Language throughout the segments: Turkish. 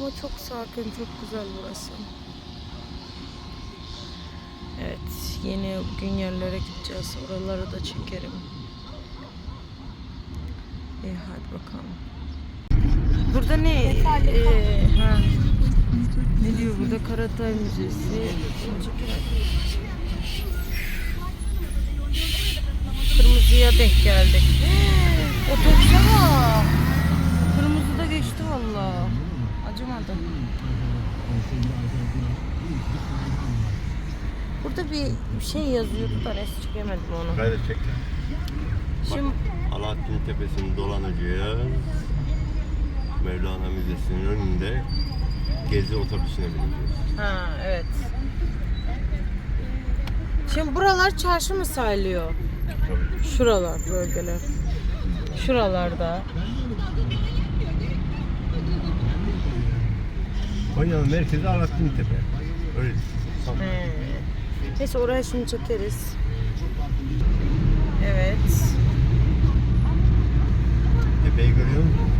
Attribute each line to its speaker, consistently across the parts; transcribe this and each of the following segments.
Speaker 1: Ama çok sakin, çok güzel burası. Evet, yeni gün yerlere gideceğiz. Oraları da çekerim. İyi hadi bakalım. Burada ne? Ee, ha. Ne diyor burada? Karatay Müzesi. Kırmızıya denk geldik. Otobüse bak. Kırmızı da geçti valla. Acımadı. Burada bir şey yazıyordu da res çekemedim onu.
Speaker 2: Gayret çek.
Speaker 1: Şimdi
Speaker 2: Alaaddin Tepesi'ni dolanacağız. Mevlana Müzesi'nin önünde gezi otobüsüne bineceğiz.
Speaker 1: ha evet. Şimdi buralar çarşı mı sayılıyor?
Speaker 2: Tabii.
Speaker 1: Şuralar bölgeler. Şuralarda.
Speaker 2: Konya'nın merkezi Alaaddin Tepe. Öyle
Speaker 1: He. Neyse oraya şimdi çekeriz. Evet.
Speaker 2: Tepeyi görüyor musun?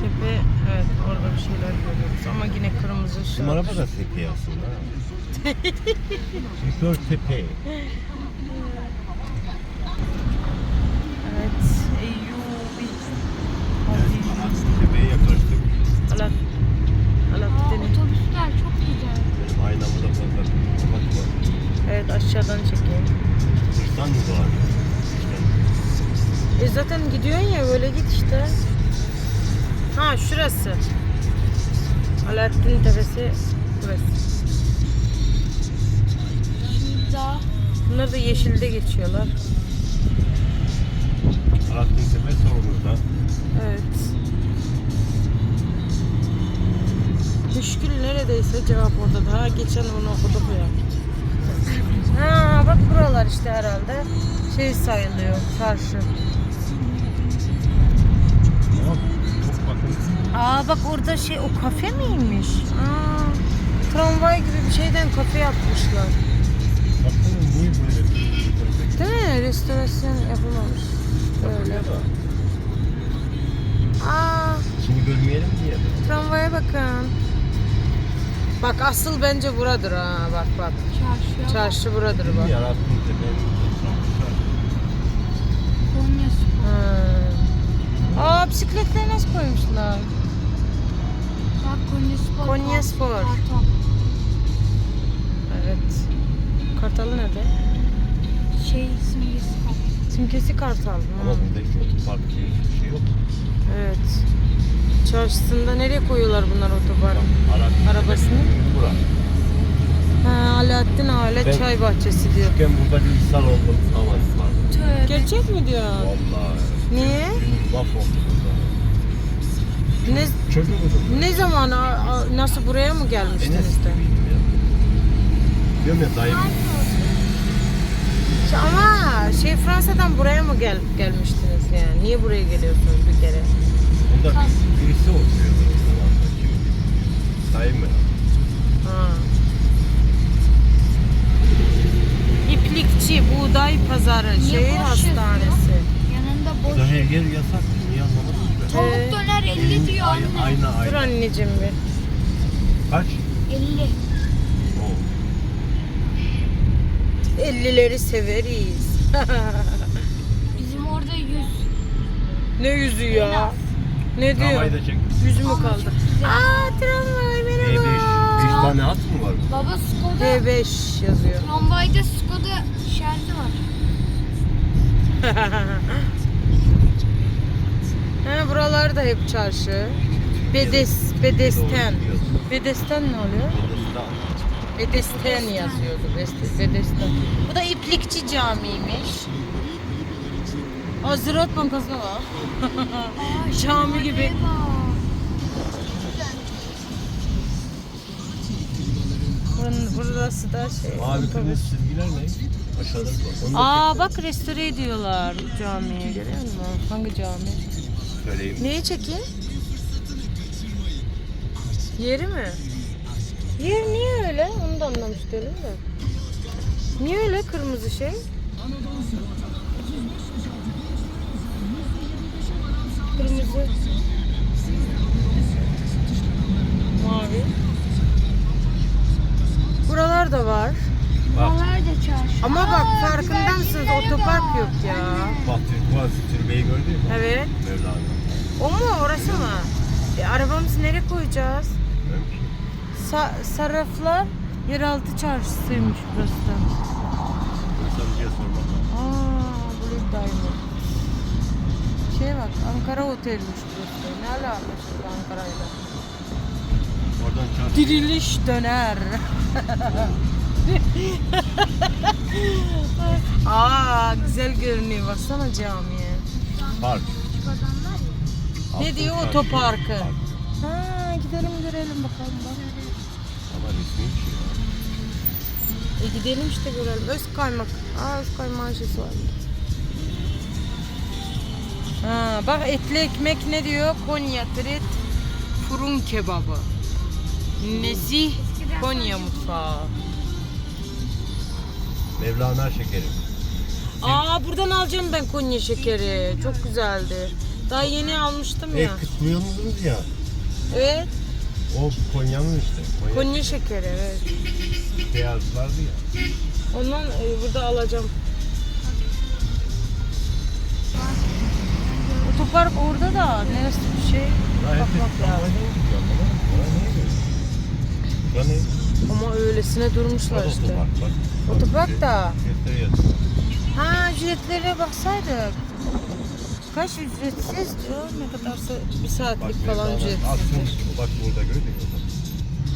Speaker 1: Tepe evet orada bir şeyler görüyoruz ama yine kırmızı ışık.
Speaker 2: Bizim araba da tepe aslında. Şoför tepe.
Speaker 1: Evet. Eyyubi.
Speaker 2: Alaaddin Tepe'ye yaklaştık.
Speaker 1: Alat.
Speaker 3: Aa,
Speaker 1: Alaaddin.
Speaker 3: otobüsler çok güzel.
Speaker 2: Fazla kapat var.
Speaker 1: Evet aşağıdan çekeyim.
Speaker 2: Hırstan mı dolanıyor?
Speaker 1: E zaten gidiyorsun ya böyle git işte. Ha şurası. Alaaddin Tepesi burası. Bunlar da yeşilde geçiyorlar.
Speaker 2: Alaaddin Tepe solumuzda.
Speaker 1: Evet. Müşkül neredeyse cevap orada. Daha geçen onu okuduk ya. Ha bak buralar işte herhalde şey sayılıyor çarşı. Aa bak orada şey o kafe miymiş? Aa, tramvay gibi bir şeyden kafe yapmışlar. Değil mi? Restorasyon yapılmamış. Böyle. Aa
Speaker 2: Şimdi görmeyelim diye.
Speaker 1: tramvaya bakın. Bak asıl bence buradır ha bak bak.
Speaker 3: çarşıya
Speaker 1: Çarşı buradır bak.
Speaker 3: Spor.
Speaker 1: Ha. Aa bisikletleri nasıl koymuşlar?
Speaker 3: Bak Konya Spor.
Speaker 1: Konya Spor.
Speaker 3: Kartal.
Speaker 1: Evet. Kartalı nerede?
Speaker 3: Şey simgesi kartal.
Speaker 1: Simkesi kartal.
Speaker 2: Ama
Speaker 1: Hı.
Speaker 2: burada hiç otopark diye hiçbir şey yok.
Speaker 1: Evet. Çarşısında nereye koyuyorlar bunlar otobar?
Speaker 2: Alaaddin
Speaker 1: Arabasını?
Speaker 2: Bura.
Speaker 1: Ha, Alaaddin Aile
Speaker 2: Ben-
Speaker 1: Çay Bahçesi diyor.
Speaker 2: Küçükken burada bir ishal oldum.
Speaker 3: Tövbe.
Speaker 1: Gerçek mi diyor?
Speaker 2: Vallahi.
Speaker 1: Niye?
Speaker 2: Günüm mahvoldu burada.
Speaker 1: Ne
Speaker 2: Çocukudum.
Speaker 1: ne zaman a- a- nasıl buraya mı
Speaker 2: Enes
Speaker 1: gelmiştiniz de?
Speaker 2: gibiydim ya. Diyorum ya dayım.
Speaker 1: Ama şey Fransa'dan buraya mı gel gelmiştiniz yani? Niye buraya geliyorsunuz bir kere?
Speaker 2: Burada bir, birisi oturuyordu o zaman da. Kim? Dayım mı?
Speaker 1: Ha. İplikçi, buğday pazarı,
Speaker 3: Niye
Speaker 1: şehir
Speaker 3: boş
Speaker 1: hastanesi.
Speaker 3: Yanında boş.
Speaker 2: Burada her yer yasak. Niye anlamadım ben.
Speaker 3: Tavuk
Speaker 1: Ee,
Speaker 3: döner 50 diyor anne.
Speaker 2: Ayna
Speaker 1: Dur
Speaker 2: ayna.
Speaker 1: anneciğim bir.
Speaker 2: Kaç?
Speaker 3: 50.
Speaker 2: Oo.
Speaker 1: 50'leri severiz.
Speaker 3: Bizim orada 100.
Speaker 1: ne yüzü ya? Ne diyor?
Speaker 2: Tramvayı da çek.
Speaker 1: Yüzü mü
Speaker 3: Ama
Speaker 1: kaldı? Aa tramvay
Speaker 2: E5.
Speaker 1: merhaba.
Speaker 2: 5 tane at mı var?
Speaker 3: Baba Skoda.
Speaker 1: D5 yazıyor.
Speaker 3: Tramvayda Skoda işareti var.
Speaker 1: ha, buralar da hep çarşı. Bedes, Bedesten. Bedesten ne oluyor? Bedesten yazıyordu. Beste- Bedesten. Bu da İplikçi Camii'ymiş. Aa, Ziraat Bankası'na var.
Speaker 3: Aa,
Speaker 1: Cami gibi.
Speaker 3: bak.
Speaker 1: Buranın, burası da şey.
Speaker 2: Mavi kırmızı çizgiler ne? Aşağıda bak. Onu da
Speaker 1: Aa bak restore ediyorlar camiye görüyor musun? Hangi cami?
Speaker 2: Söyleyeyim.
Speaker 1: Neyi çekeyim? Yeri mi? Yer niye öyle? Onu da anlamış değilim de. Niye öyle kırmızı şey? kırmızı, mavi. Buralar da var.
Speaker 3: Buralar da çarşı.
Speaker 1: Ama bak
Speaker 3: farkındansınız
Speaker 1: otopark yok ya.
Speaker 2: Bak Türkmaz türbeyi gördün mü?
Speaker 1: Evet. O mu orası mı? E, arabamızı nereye koyacağız? Sa- Saraflar yeraltı çarşısıymış burası da.
Speaker 2: Sarıcıya şey sormak
Speaker 1: Aa, buradaymış. Ankara Otel'miş burası. Ne alakası var Ankara'yla?
Speaker 2: Oradan çarşı.
Speaker 1: Diriliş döner. Aa güzel görünüyor baksana camiye.
Speaker 2: Park.
Speaker 1: Ne diyor otoparkı?
Speaker 2: park.
Speaker 1: Ha gidelim görelim bakalım bak.
Speaker 2: Ama resmi bir şey. ya.
Speaker 1: E gidelim işte görelim. Öz kaymak. Aa öz kaymak şişesi var. Ha bak etli ekmek ne diyor? Konya tret fırın kebabı. Nezih Konya mutfağı.
Speaker 2: Mevlana şekeri.
Speaker 1: Aa buradan alacağım ben Konya şekeri. Çok güzeldi. Daha yeni almıştım
Speaker 2: E
Speaker 1: ya.
Speaker 2: kutluyorsunuz ya.
Speaker 1: Evet.
Speaker 2: O Konya'nın işte. Konya,
Speaker 1: Konya şekeri evet.
Speaker 2: beyazlardı ya.
Speaker 1: Ondan e, burada alacağım. Otopark orada da neresi bir şey bakmak lazım.
Speaker 2: ama.
Speaker 1: Öylesine durmuşlar işte.
Speaker 2: otopark
Speaker 1: da. Ha ücretlere baksaydık. Kaç ücretsiz diyor ne kadarsa bir
Speaker 2: Bak
Speaker 1: saatlik falan ücretsiz.
Speaker 2: Bak burada gördün mü?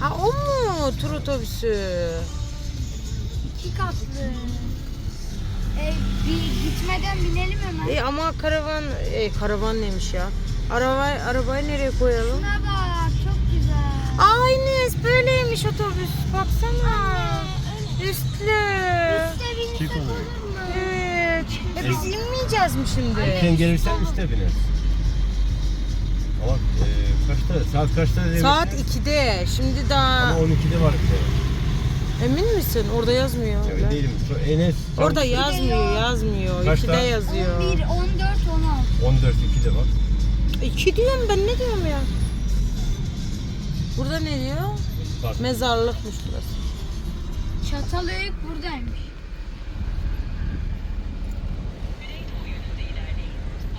Speaker 1: Ha o mu tur otobüsü?
Speaker 3: İki katlı. E, bir gitmeden binelim hemen.
Speaker 1: E ama karavan, e, karavan neymiş ya? Arabayı, arabayı nereye koyalım?
Speaker 3: Şuna bak çok güzel.
Speaker 1: Aa Ines böyleymiş otobüs. Baksana. Üstlü.
Speaker 3: Üste binsek olur mu?
Speaker 1: Evet. E biz inmeyeceğiz mi şimdi?
Speaker 2: Erken gelirsen üstte binersin. Ama e, kaçta? Saat kaçta?
Speaker 1: Saat 2'de. Şimdi daha
Speaker 2: Ama 12'de var bir tane.
Speaker 1: Emin misin? Orada yazmıyor.
Speaker 2: Emin değilim. Şu Enes.
Speaker 1: Orada yazmıyor, yazmıyor.
Speaker 2: Kaçta?
Speaker 1: 2'de yazıyor.
Speaker 3: 11, 14, 16.
Speaker 2: 14 2'de var.
Speaker 1: 2 diyorum ben ne diyorum ya? Burada ne diyor?
Speaker 2: Bak.
Speaker 1: Mezarlıkmış burası.
Speaker 3: Çatalhöyük buradaymış.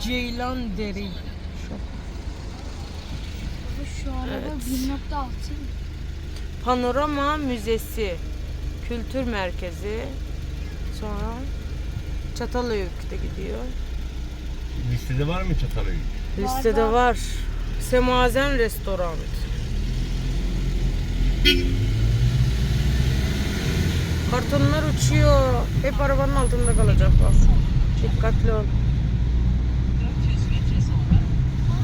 Speaker 1: Ceylan Deri.
Speaker 3: Baba Şu araba
Speaker 1: Evet.
Speaker 3: 1.6 mı?
Speaker 1: Panorama Müzesi. Kültür Merkezi. Sonra Çatalhöyük'te gidiyor.
Speaker 2: Listede var mı Çatalhöyük?
Speaker 3: Var,
Speaker 1: Listede
Speaker 3: var.
Speaker 1: var. Semazen Restoran. Kartonlar uçuyor. Hep arabanın altında kalacak bak. Dikkatli ol.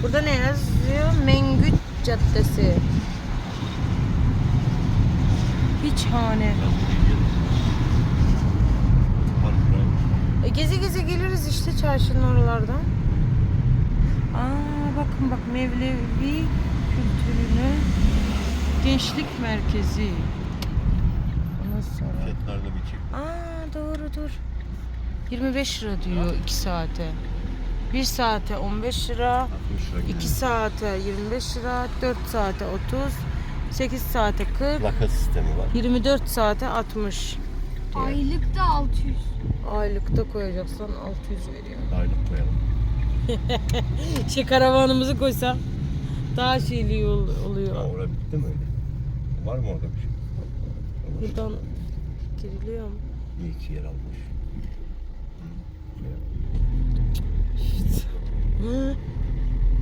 Speaker 1: Burada ne yazıyor? Mengüt Caddesi.
Speaker 2: Buraymış.
Speaker 1: E, geze geze geliriz işte çarşının oralardan. Aa bakın bak Mevlevi kültürünü gençlik merkezi. Sonra.
Speaker 2: Fiyatlarda bir çek.
Speaker 1: Aa doğru dur. 25 lira diyor 2 saate. 1 saate 15 lira,
Speaker 2: 60 lira
Speaker 1: 2 saate 25 lira, 4 saate 30, 8 saate 40,
Speaker 2: Plaka sistemi var.
Speaker 1: 24 saate 60.
Speaker 3: Aylık da 600.
Speaker 1: Aylıkta koyacaksan 600 veriyor.
Speaker 2: Aylık koyalım.
Speaker 1: Şey karavanımızı koysak daha şeyli ol-
Speaker 2: Ha,
Speaker 1: oluyor.
Speaker 2: orada bitti mi öyle? Var mı orada bir şey?
Speaker 1: Buradan giriliyor mu?
Speaker 2: İyi ki yer almış.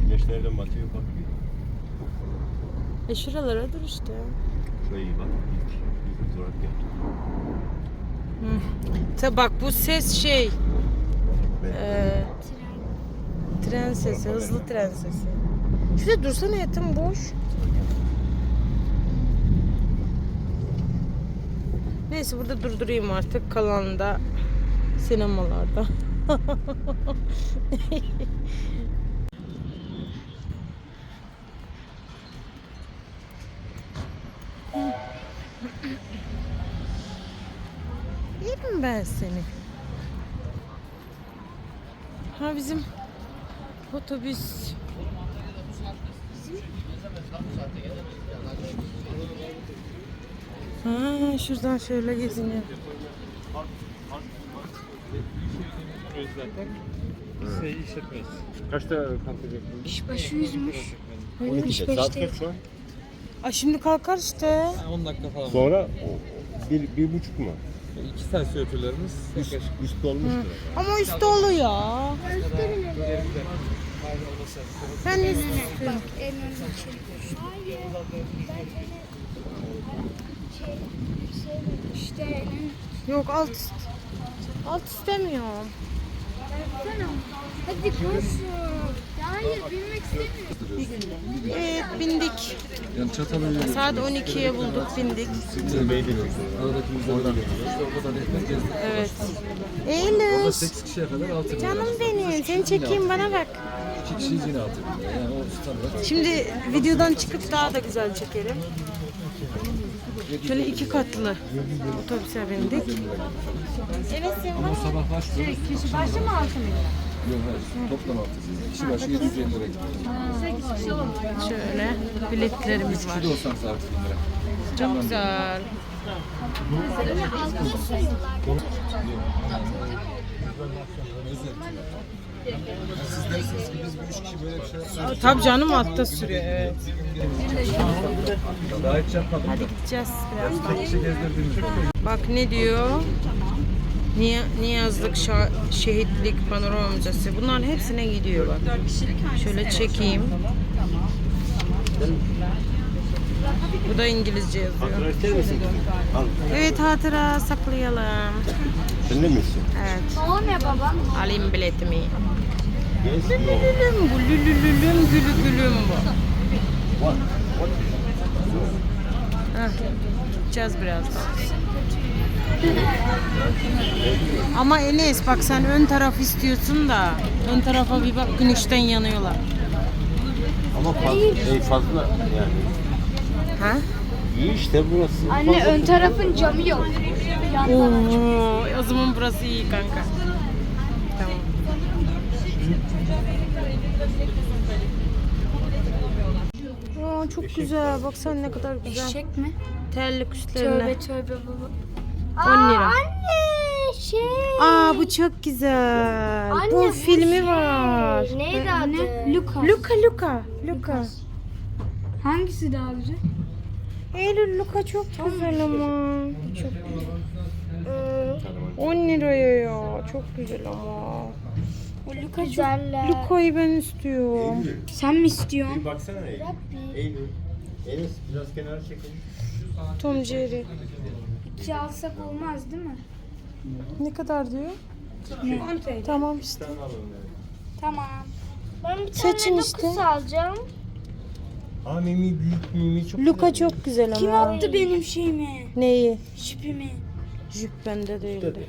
Speaker 2: Güneş nereden batıyor bak.
Speaker 1: E şuralara dur işte.
Speaker 2: Şuraya iyi bak. İlk, ilk olarak yaptık.
Speaker 1: Ta bak bu ses şey, e,
Speaker 3: Tren.
Speaker 1: tren sesi, hızlı tren sesi. Şurada dursana yatım boş. Neyse burada durdurayım artık kalan da sinemalarda. Ben seni. Ha bizim otobüs. Ha şuradan şöyle gezineyim.
Speaker 4: Şey işletmez.
Speaker 2: Kaçta kalkacak?
Speaker 3: Kişi başı yüzmüş.
Speaker 2: 12'de. Saat kaç şu an?
Speaker 1: Ay şimdi kalkar işte.
Speaker 4: 10 dakika falan.
Speaker 2: Sonra bir, bir buçuk mu?
Speaker 4: 2 saat süre turlarımız. Yaklaşık.
Speaker 2: Üst dolmuştur.
Speaker 1: Ama üstü oluyor. Ben üst
Speaker 3: Bak en önemli şey. Hayır. Ben en
Speaker 1: Yok alt üst. Alt istemiyorum.
Speaker 3: Hadi koş. Hayır bilmek istemiyorum.
Speaker 1: Evet bindik. Saat 12'ye bulduk bindik. Evet. Eylül.
Speaker 4: 8 kişiye kadar 6 bin lira.
Speaker 1: Canım benim. Seni çekeyim bana bak.
Speaker 4: 2 kişiyiz yine 6 bin lira. Yani o standart.
Speaker 1: Şimdi videodan çıkıp daha da güzel çekelim. Şöyle iki katlı otobüse bindik. Evet
Speaker 4: Ama sabah başlıyoruz.
Speaker 1: Kişi başı mı altı mı?
Speaker 4: Yok hayır. Toplam 6 Kişi başı 750 lira gitti.
Speaker 1: Şöyle biletlerimiz var.
Speaker 4: Kişi de olsanız 6 bin lira.
Speaker 1: Çok güzel.
Speaker 4: Siz dersiniz ki biz bu 3 kişi böyle bir şey yapıyoruz.
Speaker 1: Tabii canım altta sürüyor evet.
Speaker 4: Daha hiç yapmadım.
Speaker 1: Hadi gideceğiz birazdan.
Speaker 4: Tek kişi gezdirdiğimiz.
Speaker 1: Bak ne diyor? Niye, Niyazlık Şa- Şehitlik Panorama Müzesi. Bunların hepsine gidiyor bak. Şöyle çekeyim. Bu da İngilizce yazıyor.
Speaker 2: Hatırlar misin? Al.
Speaker 1: Evet hatıra saklayalım.
Speaker 2: Sen de misin?
Speaker 1: Evet.
Speaker 3: Ne baba?
Speaker 1: Alayım biletimi. Lülülüm bu, lülülülüm, gülü gülüm bu. Heh, Gideceğiz birazdan. Ama Enes bak sen ön taraf istiyorsun da ön tarafa bir bak güneşten yanıyorlar.
Speaker 2: Ama fazla, şey fazla yani.
Speaker 1: Ha?
Speaker 2: İyi işte burası.
Speaker 3: Anne ön tarafın camı yok.
Speaker 1: Oo, o zaman burası iyi kanka. Tamam. Aa, çok güzel. Bak sen ne kadar güzel.
Speaker 3: Eşek mi?
Speaker 1: Terlik üstlerine.
Speaker 3: Tövbe tövbe baba.
Speaker 1: 10 lira.
Speaker 3: Anne şey.
Speaker 1: Aa bu çok güzel.
Speaker 3: Anne,
Speaker 1: bu
Speaker 3: bu
Speaker 1: filmi
Speaker 3: şey.
Speaker 1: var.
Speaker 3: Neydi adı? Lucas.
Speaker 1: Luka Luka Luka.
Speaker 3: Hangisi daha güzel?
Speaker 1: Eylül Luka çok güzel ama. Çok 10 liraya ya. Çok güzel ama.
Speaker 3: O Luka Güzeller.
Speaker 1: Luka'yı ben istiyorum.
Speaker 3: Sen mi istiyorsun?
Speaker 2: Bir baksana Eylül. Eylül. Enes biraz kenara çekin.
Speaker 1: Tom Jerry.
Speaker 3: İki alsak olmaz değil mi?
Speaker 1: Ne kadar diyor? Tamam işte.
Speaker 3: Tamam. Ben bir
Speaker 1: Seçin işte.
Speaker 3: alacağım.
Speaker 2: Aa Mimi büyük Mimi çok
Speaker 1: Luka çok güzel
Speaker 3: Kim
Speaker 1: ama.
Speaker 3: attı benim şeyimi?
Speaker 1: Neyi?
Speaker 3: Şipimi.
Speaker 1: Jüp bende değildi.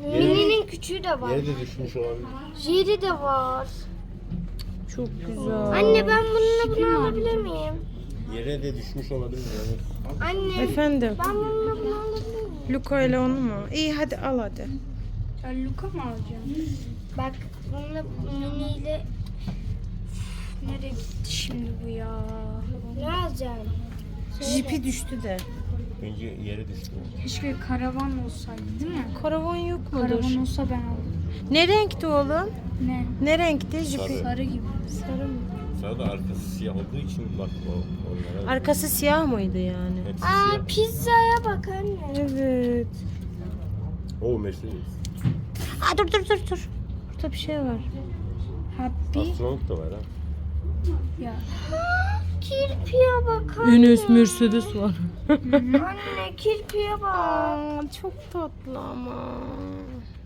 Speaker 3: Mini'nin küçüğü de var.
Speaker 2: Yere de düşmüş olabilir.
Speaker 3: Jerry de var.
Speaker 1: Çok güzel.
Speaker 3: Anne ben bununla bunu alabilir miyim?
Speaker 2: Yere de düşmüş olabilir. Yani.
Speaker 3: Anne
Speaker 1: Efendim.
Speaker 3: ben bununla bunu alabilir miyim?
Speaker 1: Luka ile onu mu? İyi hadi al hadi.
Speaker 3: Ben Luka mı alacağım? Bak bununla Mini ile Nereye gitti şimdi bu ya? Ne alacağım?
Speaker 1: Jipi düştü de.
Speaker 2: Bence yere düştü.
Speaker 3: Keşke karavan olsaydı değil mi?
Speaker 1: Karavan yok mudur?
Speaker 3: Karavan olsa ben alırım.
Speaker 1: Ne renkti oğlum?
Speaker 3: Ne?
Speaker 1: Ne renkti jipi?
Speaker 2: Sarı.
Speaker 3: Sarı gibi.
Speaker 1: Sarı mı?
Speaker 2: Sana da arkası siyah olduğu için bak o, onlara.
Speaker 1: Arkası siyah mıydı yani?
Speaker 2: Hepsi
Speaker 3: Aa
Speaker 2: siyah.
Speaker 3: pizzaya bak anne.
Speaker 1: Evet.
Speaker 2: Oo Mercedes.
Speaker 1: Aa dur dur dur dur. Burada bir şey var.
Speaker 3: Happy.
Speaker 2: Astronot da var ha.
Speaker 3: Ya. Kirpiye bak anne.
Speaker 1: Enes Mercedes var.
Speaker 3: Anne kirpiye bak.
Speaker 1: Aa, çok tatlı ama.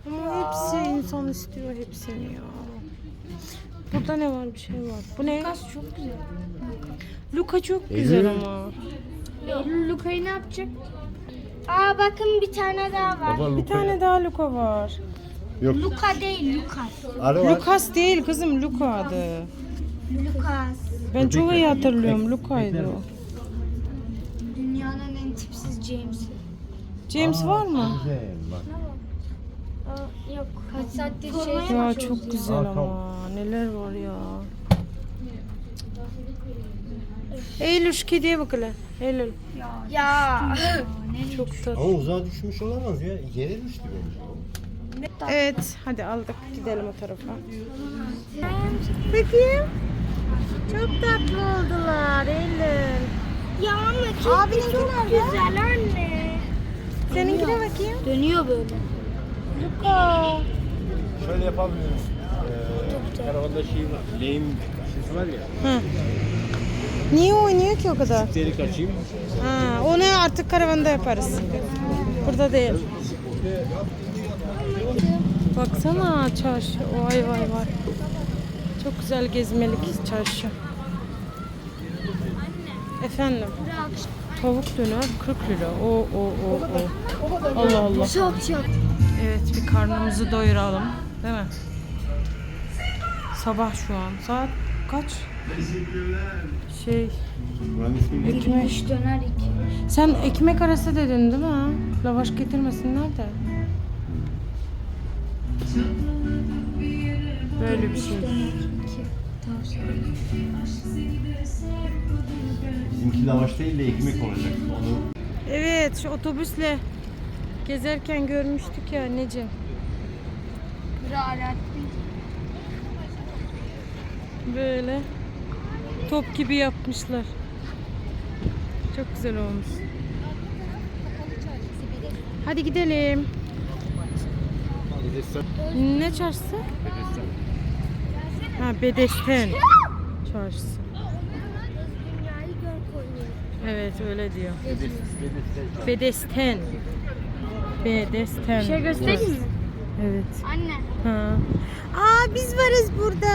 Speaker 1: Ama hepsi insan istiyor hepsini ya. Burada ne var bir şey var. Bu ne?
Speaker 3: Kas çok güzel.
Speaker 1: Luka çok güzel
Speaker 2: Eylül.
Speaker 1: ama.
Speaker 3: Eylül Luka'yı ne yapacak? Aa bakın bir tane daha var.
Speaker 2: Baba
Speaker 1: Bir tane daha Luka var.
Speaker 2: Yok.
Speaker 3: Luka değil.
Speaker 2: Arı var.
Speaker 1: Lucas değil kızım Luka adı.
Speaker 3: Lucas.
Speaker 1: Ben çok iyi hatırlıyorum Luka'ydı o.
Speaker 3: Dünyanın en tipsiz James'i.
Speaker 1: James var mı?
Speaker 2: Güzel bak.
Speaker 3: Aa, yok. Kaç saattir şey
Speaker 1: Ya çok güzel
Speaker 2: Aa,
Speaker 1: ama. Neler var ya. Eylül şu kediye bak hele. Eylül.
Speaker 3: Ya.
Speaker 1: Çok tatlı.
Speaker 2: Ama uzağa düşmüş olamaz ya. Yere düştü bence.
Speaker 1: Evet hadi aldık gidelim o tarafa. Bakayım. Çok tatlı oldular Eylül.
Speaker 3: Ya ama çok,
Speaker 1: Abininki
Speaker 3: çok
Speaker 1: nerede?
Speaker 3: güzel anne.
Speaker 1: Seninkine bakayım.
Speaker 3: Dönüyor böyle.
Speaker 1: Luka.
Speaker 2: Şöyle yapabiliriz. Ee, karavanda şey var. Lehim şişesi var ya.
Speaker 1: Hı. Niye oynuyor ki o kadar?
Speaker 2: Delik açayım.
Speaker 1: Ha, onu artık karavanda yaparız. Burada değil. Baksana çarşı. Vay vay vay. Çok güzel gezmelik çarşı. Efendim. Tavuk döner 40 lira. O o o o. Allah Allah. Evet bir karnımızı doyuralım. Değil mi? Sabah şu an. Saat kaç? Şey ekmek.
Speaker 3: döner iki.
Speaker 1: Sen ekmek arası dedin değil mi? Lavaş getirmesinler de. Böyle bir şey.
Speaker 2: Bizimki lavaş değil de ekmek olacak. Onu
Speaker 1: Evet şu otobüsle gezerken görmüştük ya anneciğim. Böyle top gibi yapmışlar. Çok güzel olmuş. Hadi gidelim. Ne çarşısı? Ha Bedesten çarşısı. Evet öyle diyor. Bedesten. Bedesten.
Speaker 3: Şey göstereyim mi?
Speaker 1: Evet.
Speaker 3: Anne.
Speaker 1: Ha. Aa biz varız burada.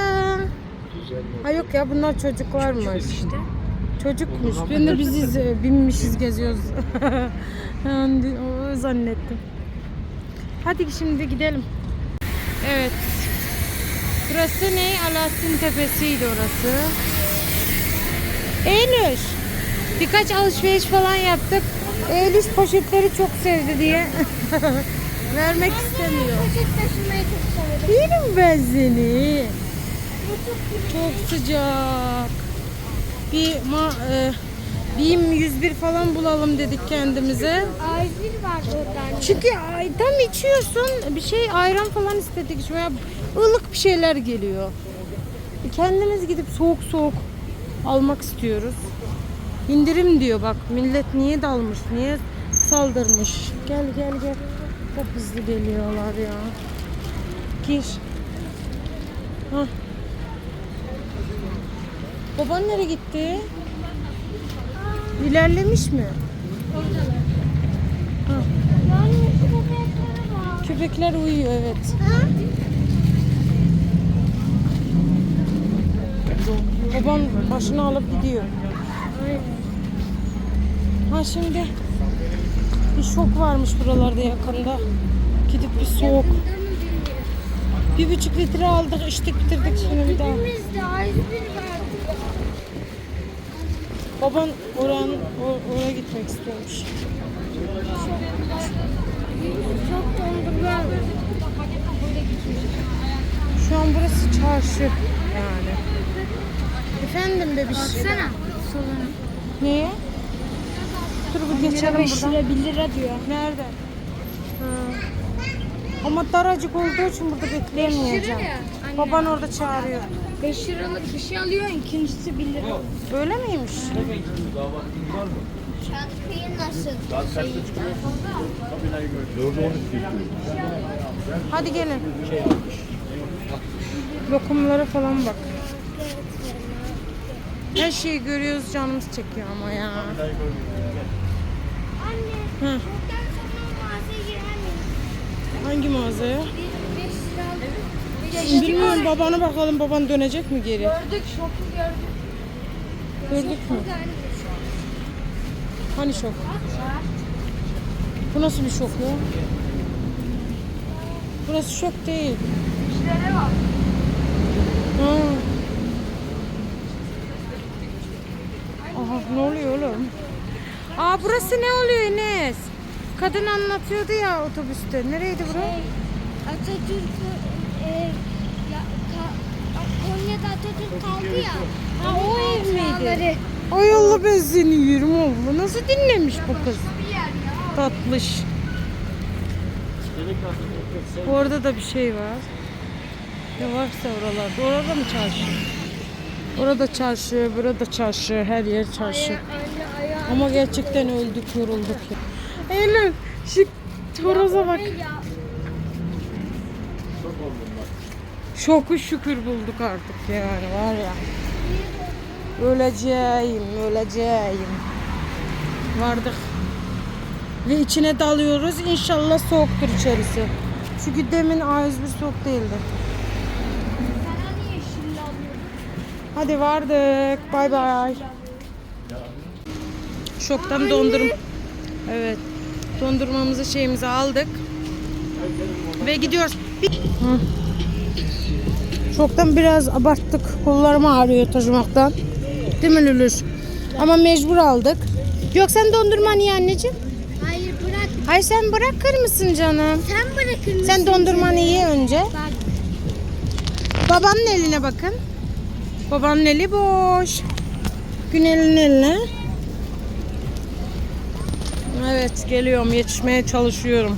Speaker 1: Ha yok ya bunlar çocuklarmış.
Speaker 3: İşte.
Speaker 1: Çocukmuş. Ben de biziz e, binmişiz geziyoruz. Yani o zannettim. Hadi şimdi gidelim. Evet. Burası ne? Alaaddin Tepesi'ydi orası. Eylül. Birkaç alışveriş falan yaptık. Eylül poşetleri çok sevdi diye. Vermek istemiyor.
Speaker 3: Poşet taşımayı çok severim.
Speaker 1: Yerim ben seni. Çok sıcak. Bir ma, e, BİM 101 falan bulalım dedik kendimize.
Speaker 3: A101 vardı orada.
Speaker 1: Çünkü tam içiyorsun bir şey ayran falan istedik. Şöyle ılık bir şeyler geliyor. E, Kendimiz gidip soğuk soğuk almak istiyoruz. İndirim diyor bak millet niye dalmış niye saldırmış. Gel gel gel. Çok hızlı geliyorlar ya. Gir. Hah. Baban nereye gitti? İlerlemiş mi? Köpekler uyuyor evet. Babam başını alıp gidiyor. Ha şimdi bir şok varmış buralarda yakında. Gidip bir soğuk. Bir buçuk litre aldık içtik bitirdik şimdi bir daha.
Speaker 3: Bizde A101 vardı.
Speaker 1: Baban oran, o- oraya gitmek istiyormuş.
Speaker 3: Çok dondurma.
Speaker 1: Şu an burası çarşı yani. Efendim bebiş.
Speaker 3: Baksana.
Speaker 1: Niye? Dur bir geçelim buradan.
Speaker 3: lira 1 lira diyor.
Speaker 1: Nerede? Ha. Ama daracık olduğu için burada bekleyemeyeceğim.
Speaker 3: Anne.
Speaker 1: Baban orada çağırıyor.
Speaker 3: 5 liralık bir şey alıyorsun ikincisi 1 lira.
Speaker 1: Öyle miymiş?
Speaker 3: Çantayı nasıl?
Speaker 2: Üstü.
Speaker 1: Hadi gelin. Lokumlara falan bak. Her şeyi görüyoruz canımız çekiyor ama ya.
Speaker 3: Anne.
Speaker 1: Hı.
Speaker 3: Sonra mağazaya.
Speaker 1: Hangi mağazaya?
Speaker 3: 5 liralık. Beş
Speaker 1: Bilmiyorum babana bakalım baban dönecek mi geri?
Speaker 3: Gördük şoku gördük.
Speaker 1: Gördük mü? Hani şok? Bu nasıl bir şok ya? Burası şok değil.
Speaker 3: işlere bak.
Speaker 1: Ha. Aha ne oluyor oğlum? Aa burası ne oluyor Enes? Kadın anlatıyordu ya otobüste. Nereydi bura?
Speaker 3: Şey, Atatürk e, ya, ka, Konya'da Atatürk kaldı ya.
Speaker 1: Ha o ev miydi? Ay Allah ben seni yerim abla. Nasıl dinlemiş bu kız? Tatlış. Orada da bir şey var. Ne varsa oralarda. Orada mı çarşı? Orada çarşı, burada çarşı, her yer çarşı. Ama gerçekten öldük, yorulduk. Eylül, şu horoza bak. Şoku şükür bulduk artık yani var ya. Öleceğim, öleceğim. Vardık. Ve içine dalıyoruz. İnşallah soğuktur içerisi. Çünkü demin A101 soğuk değildi. Hadi vardık. Bay bay. Şoktan dondurum. Evet. Dondurmamızı şeyimizi aldık. Ve gidiyoruz. Hı. Şoktan biraz abarttık. Kollarım ağrıyor taşımaktan. Değil mi Lülüş? Ama mecbur aldık. Yok sen dondurma niye anneciğim?
Speaker 3: Hayır bırak.
Speaker 1: Hayır sen bırakır mısın canım?
Speaker 3: Sen bırakır mısın?
Speaker 1: Sen dondurmanı ye önce.
Speaker 3: Bak.
Speaker 1: Babanın eline bakın. Babanın eli boş. Günel'in eline. Evet geliyorum yetişmeye çalışıyorum.